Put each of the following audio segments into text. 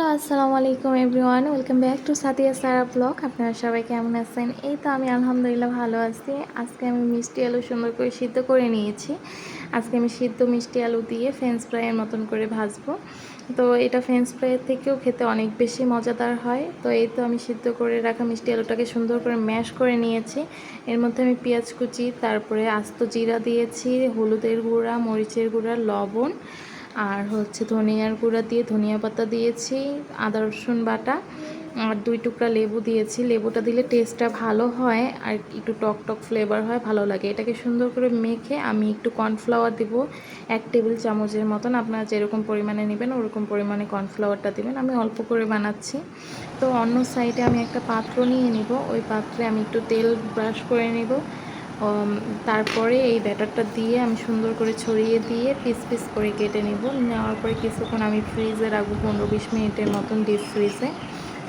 Hello, আসসালামু আলাইকুম everyone. Welcome back to Satia Sara blog. আপনারা সবাই কেমন আছেন? এই তো আমি আলহামদুলিল্লাহ ভালো আছি। আজকে আমি মিষ্টি আলু সুন্দর করে সিদ্ধ করে নিয়েছি। আজকে আমি সিদ্ধ মিষ্টি আলু দিয়ে ফ্রেঞ্চ ফ্রাইয়ের মতন করে ভাজবো। তো এটা ফ্রেঞ্চ ফ্রাইয়ের থেকেও খেতে অনেক বেশি মজাদার হয়। তো এই তো আমি সিদ্ধ করে রাখা মিষ্টি আলুটাকে সুন্দর করে ম্যাশ করে নিয়েছি। এর মধ্যে আমি পেঁয়াজ কুচি, তারপরে আস্ত জিরা দিয়েছি, হলুদের গুঁড়া, মরিচের গুঁড়া, লবণ আর হচ্ছে ধনিয়ার গুঁড়া দিয়ে ধনিয়া পাতা দিয়েছি, আদা, রসুন বাটা, আর দুই টুকরা লেবু দিয়েছি। লেবুটা দিলে টেস্টটা ভালো হয় আর একটু টক টক ফ্লেভার হয়, ভালো লাগে। এটাকে সুন্দর করে মেখে আমি একটু কর্নফ্লাওয়ার দিব, এক টেবিল চামচের মতন। আপনারা যেরকম পরিমাণে নেবেন, ওরকম পরিমাণে কর্নফ্লাওয়ারটা দেবেন। আমি অল্প করে বানাচ্ছি। তো অন্য সাইডে আমি একটা পাত্র নিয়ে নিব। ওই পাত্রে আমি একটু তেল ব্রাশ করে নিব। তারপরে এই ব্যাটারটা দিয়ে আমি সুন্দর করে ছড়িয়ে দিয়ে পিস পিস করে কেটে নেব। নেওয়ার পরে কিছুক্ষণ আমি ফ্রিজে রাখব পনেরো বিশ মিনিটের মতন ডিপ ফ্রিজে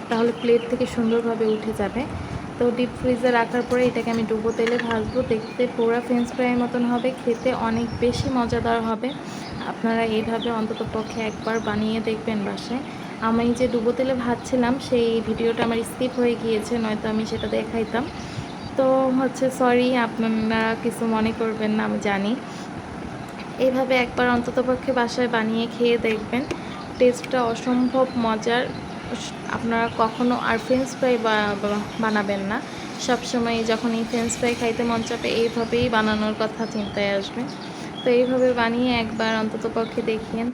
তাহলে প্লেট থেকে সুন্দরভাবে উঠে যাবে। তো ডিপ ফ্রিজে রাখার পরে এটাকে আমি ডুবো তেলে ভাজবো। দেখতে পুরো ফ্রেঞ্চ ফ্রাইয়ের মতন হবে, খেতে অনেক বেশি মজাদার হবে। আপনারা এইভাবে অন্তত পক্ষে একবার বানিয়ে দেখবেন বাসায়। আমি যে ডুবো তেলে ভাজছিলাম, সেই ভিডিওটা আমার স্কিপ হয়ে গিয়েছে, নয়তো আমি সেটা দেখাইতাম। তো হচ্ছে সরি আপনারা কিছু মনে করবেন না, আমি জানি। এইভাবে একবার অন্ততপক্ষে বাসায় বানিয়ে খেয়ে দেখবেন। টেস্টটা অসম্ভব মজার। আপনারা কখনো আর ফ্রেঞ্চ ফ্রাই বানাবেন না। সবসময় যখন এই ফ্রেঞ্চ ফ্রাই খাইতে মন চাপে এইভাবেই বানানোর কথা চিন্তায় আসবে। তো এইভাবে বানিয়ে একবার অন্ততপক্ষে দেখিয়েন।